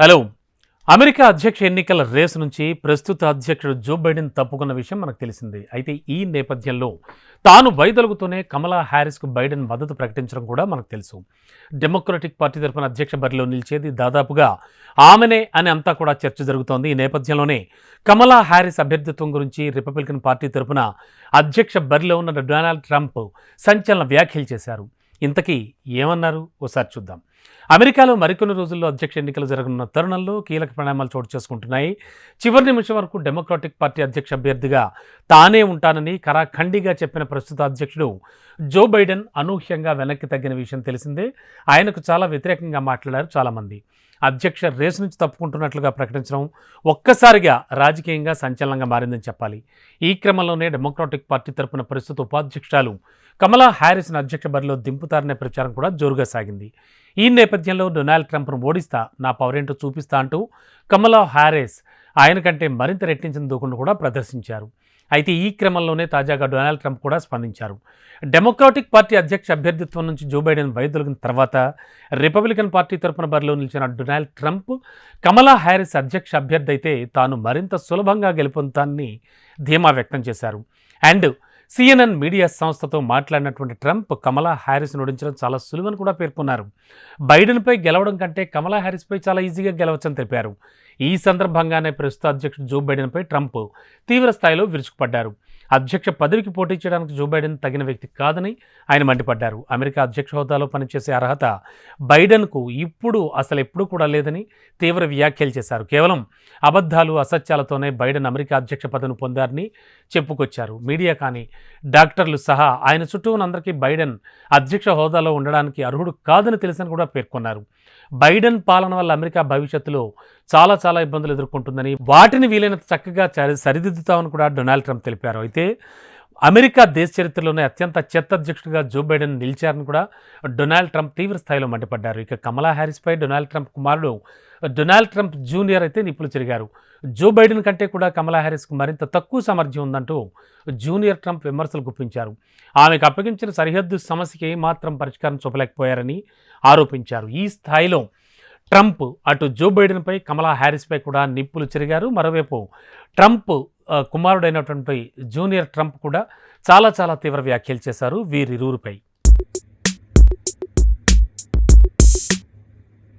Hello. America అధ్యక్ష ఎన్నికల race నుంచి ప్రస్తుత అధ్యక్షుడు జో బైడెన్ తప్పుకున్న విషయం మనకు తెలిసింది. అయితే ఈ నేపథ్యంలో తాను వైదొలుగుతూనే కమలా హ్యారిస్కు బైడెన్ మద్దతు ప్రకటించడం కూడా మనకు తెలుసు. డెమోక్రటిక్ పార్టీ తరఫున అధ్యక్ష బరిలో నిలిచేది దాదాపుగా ఆమెనే అని అంతా కూడా చర్చ జరుగుతోంది. ఈ నేపథ్యంలోనే కమలా హ్యారిస్ అభ్యర్థిత్వం గురించి రిపబ్లికన్ పార్టీ తరఫున అధ్యక్ష బరిలో ఉన్న డొనాల్డ్ ట్రంప్ సంచలన వ్యాఖ్యలు చేశారు. ఇంతకీ ఏమన్నారు? ఓసారి చూద్దాం. అమెరికాలో మరికొన్ని రోజుల్లో అధ్యక్ష ఎన్నికలు జరగనున్న తరుణంలో కీలక పరిణామాలు చోటు చేసుకుంటున్నాయి. చివరి నిమిషం వరకు డెమోక్రాటిక్ పార్టీ అధ్యక్ష అభ్యర్థిగా తానే ఉంటానని కరాఖండిగా చెప్పిన ప్రస్తుత అధ్యక్షుడు జో బైడెన్ అనూహ్యంగా వెనక్కి తగ్గిన విషయం తెలిసిందే. ఆయనకు చాలా వ్యతిరేకంగా మాట్లాడారు చాలామంది. అధ్యక్ష రేసు నుంచి తప్పుకుంటున్నట్లుగా ప్రకటించడం ఒక్కసారిగా రాజకీయంగా సంచలనంగా మారిందని చెప్పాలి. ఈ క్రమంలోనే డెమోక్రాటిక్ పార్టీ తరపున ప్రస్తుత ఉపాధ్యక్షురాలు కమలా హ్యారిస్ను అధ్యక్ష బరిలో దింపుతారనే ప్రచారం కూడా జోరుగా సాగింది. ఈ నేపథ్యంలో డొనాల్డ్ ట్రంప్ను ఓడిస్తా నా పవరేంటో చూపిస్తా అంటూ కమలా హ్యారిస్ ఆయన కంటే మరింత రెట్టించిన దూకును కూడా ప్రదర్శించారు. అయితే ఈ క్రమంలోనే తాజాగా డొనాల్డ్ ట్రంప్ కూడా స్పందించారు. డెమోక్రాటిక్ పార్టీ అధ్యక్ష అభ్యర్థిత్వం నుంచి జో బైడెన్ వైదొలిగిన తర్వాత రిపబ్లికన్ పార్టీ తరపున బరిలో నిలిచిన డొనాల్డ్ ట్రంప్ కమలా హ్యారిస్ అధ్యక్ష అభ్యర్థి అయితే తాను మరింత సులభంగా గెలుపొందుతానని ధీమా వ్యక్తం చేశారు. అండ్ సిఎన్ఎన్ మీడియా సంస్థతో మాట్లాడినటువంటి ట్రంప్ కమలా హ్యారిస్ను ఓడించడం చాలా సులువని కూడా పేర్కొన్నారు. బైడెన్పై గెలవడం కంటే కమలా హ్యారిస్పై చాలా ఈజీగా గెలవచ్చని తెలిపారు. ఈ సందర్భంగానే ప్రస్తుత అధ్యక్షుడు జో బైడెన్పై ట్రంప్ తీవ్ర స్థాయిలో విరుచుకుపడ్డారు. అధ్యక్ష పదవికి పోటీ చేయడానికి జో బైడెన్ తగిన వ్యక్తి కాదని ఆయన మండిపడ్డారు. అమెరికా అధ్యక్ష హోదాలో పనిచేసే అర్హత బైడెన్కు ఇప్పుడు అసలు ఎప్పుడూ కూడా లేదని తీవ్ర వ్యాఖ్యలు చేశారు. కేవలం అబద్ధాలు అసత్యాలతోనే బైడెన్ అమెరికా అధ్యక్ష పదవిని పొందారని చెప్పుకొచ్చారు. మీడియా కానీ డాక్టర్లు సహా ఆయన చుట్టూ ఉన్నందరికీ బైడెన్ అధ్యక్ష హోదాలో ఉండడానికి అర్హుడు కాదని తెలుసని కూడా పేర్కొన్నారు. బైడెన్ పాలన వల్ల అమెరికా భవిష్యత్తులో చాలా చాలా ఇబ్బందులు ఎదుర్కొంటుందని వాటిని వీలైనంత చక్కగా సరిదిద్దుతామని కూడా డొనాల్డ్ ట్రంప్ తెలిపారు. అయితే అమెరికా దేశ చరిత్రలోనే అత్యంత చెత్త అధ్యక్షుడిగా జో బైడెన్ నిలిచారని కూడా డొనాల్డ్ ట్రంప్ తీవ్ర స్థాయిలో మండిపడ్డారు. ఇక కమలా హ్యారిస్పై డొనాల్డ్ ట్రంప్ కుమారుడు డొనాల్డ్ ట్రంప్ జూనియర్ అయితే నిప్పులు చెరిగారు జో బైడెన్ కంటే కూడా కమలా హ్యారిస్కు మరింత తక్కువ సామర్థ్యం ఉందంటూ జూనియర్ ట్రంప్ విమర్శలు గుప్పించారు. ఆమెకు అప్పగించిన సరిహద్దు సమస్యకి ఏమాత్రం పరిష్కారం చూపలేకపోయారని ఆరోపించారు. ఈ స్థాయిలో ట్రంప్ అటు జో బైడెన్పై కమలా హ్యారిస్పై కూడా నిప్పులు చెరిగారు మరోవైపు ట్రంప్ కుమారుడైనటువంటి జూనియర్ ట్రంప్ కూడా చాలా చాలా తీవ్ర వ్యాఖ్యలు చేశారు. వీరిరువురిపై